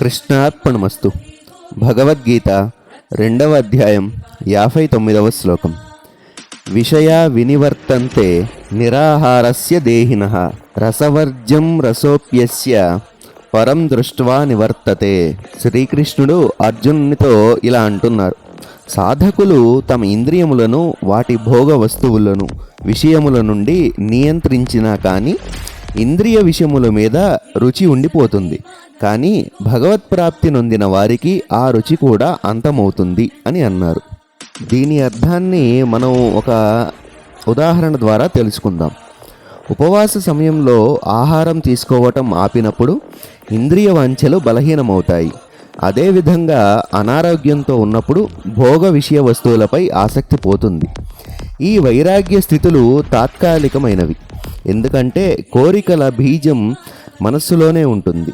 కృష్ణార్పణమస్తు. భగవద్గీత రెండవ అధ్యాయం యాభై తొమ్మిదవ శ్లోకం. విషయా వినివర్తంతే నిరాహారస్య దేహిన రసవర్జం రసోప్యస్య పరం దృష్ట్వా నివర్తతే. శ్రీకృష్ణుడు అర్జునునితో ఇలా అంటున్నారు. సాధకులు తమ ఇంద్రియములను వాటి భోగ వస్తువులను విషయముల నుండి నియంత్రించినా కానీ ఇంద్రియ విషయముల మీద రుచి ఉండిపోతుంది. కానీ భగవత్ప్రాప్తి నొందిన వారికి ఆ రుచి కూడా అంతమవుతుంది అని అన్నారు. దీని అర్థాన్ని మనం ఒక ఉదాహరణ ద్వారా తెలుసుకుందాం. ఉపవాస సమయంలో ఆహారం తీసుకోవటం ఆపినప్పుడు ఇంద్రియ వాంఛలు బలహీనమవుతాయి. అదేవిధంగా అనారోగ్యంతో ఉన్నప్పుడు భోగ విషయ వస్తువులపై ఆసక్తి పోతుంది. ఈ వైరాగ్య స్థితులు తాత్కాలికమైనవి. ఎందుకంటే కోరికల బీజం మనస్సులోనే ఉంటుంది.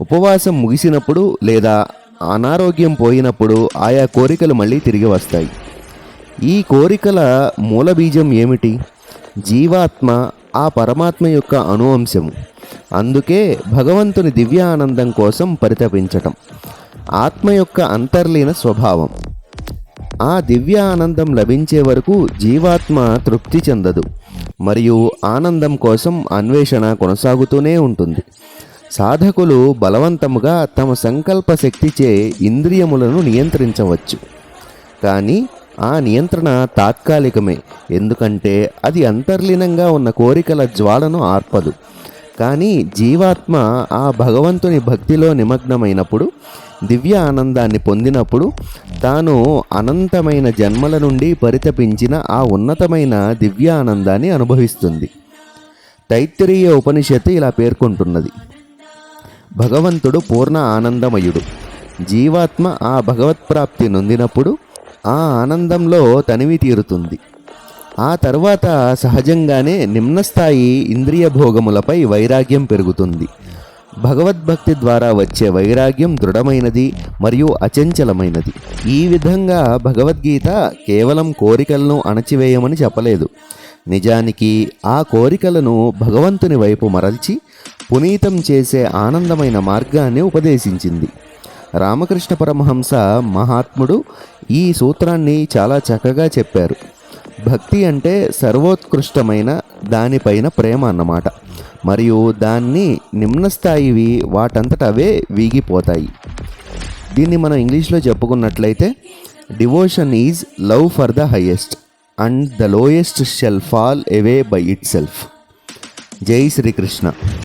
ఉపవాసం ముగిసినప్పుడు లేదా అనారోగ్యం పోయినప్పుడు ఆయా కోరికలు మళ్ళీ తిరిగి వస్తాయి. ఈ కోరికల మూల బీజం ఏమిటి? జీవాత్మ ఆ పరమాత్మ యొక్క అనువంశము అందుకే భగవంతుని దివ్య ఆనందం కోసం పరితపించటం. ఆత్మ యొక్క అంతర్లీన స్వభావం. ఆ దివ్య ఆనందం లభించే వరకు జీవాత్మ తృప్తి చెందదు. మరియు ఆనందం కోసం అన్వేషణ కొనసాగుతూనే ఉంటుంది. సాధకులు బలవంతముగా తమ సంకల్ప శక్తిచే ఇంద్రియములను నియంత్రించవచ్చు. కానీ ఆ నియంత్రణ తాత్కాలికమే. ఎందుకంటే అది అంతర్లీనంగా ఉన్న కోరికల జ్వాలను ఆర్పదు. కానీ జీవాత్మ ఆ భగవంతుని భక్తిలో నిమగ్నమైనప్పుడు దివ్య ఆనందాన్ని పొందినప్పుడు తాను అనంతమైన జన్మల నుండి పరితపించిన ఆ ఉన్నతమైన దివ్య ఆనందాన్ని అనుభవిస్తుంది. తైత్తిరీయ ఉపనిషత్తు ఇలా పేర్కొంటున్నది. భగవంతుడు పూర్ణ ఆనందమయుడు. జీవాత్మ ఆ భగవత్ప్రాప్తి నొందినప్పుడు ఆ ఆనందంలో తనివి తీరుతుంది. ఆ తర్వాత సహజంగానే నిమ్నస్థాయి ఇంద్రియ భోగములపై వైరాగ్యం పెరుగుతుంది. భగవద్భక్తి ద్వారా వచ్చే వైరాగ్యం దృఢమైనది మరియు అచంచలమైనది. ఈ విధంగా భగవద్గీత కేవలం కోరికలను అణచివేయమని చెప్పలేదు. నిజానికి ఆ కోరికలను భగవంతుని వైపు మరల్చి పునీతం చేసే ఆనందమైన మార్గాన్ని ఉపదేశించింది. రామకృష్ణ పరమహంస మహాత్ముడు ఈ సూత్రాన్ని చాలా చక్కగా చెప్పారు. భక్తి అంటే సర్వోత్కృష్టమైన దానిపైన ప్రేమ అన్నమాట. మరియు దాన్ని నిమ్నస్థాయివి వాటంతట అవే వీగిపోతాయి. దీన్ని మనం ఇంగ్లీష్లో చెప్పుకున్నట్లయితే devotion is love for the highest and the lowest shall fall away by itself జై శ్రీకృష్ణ.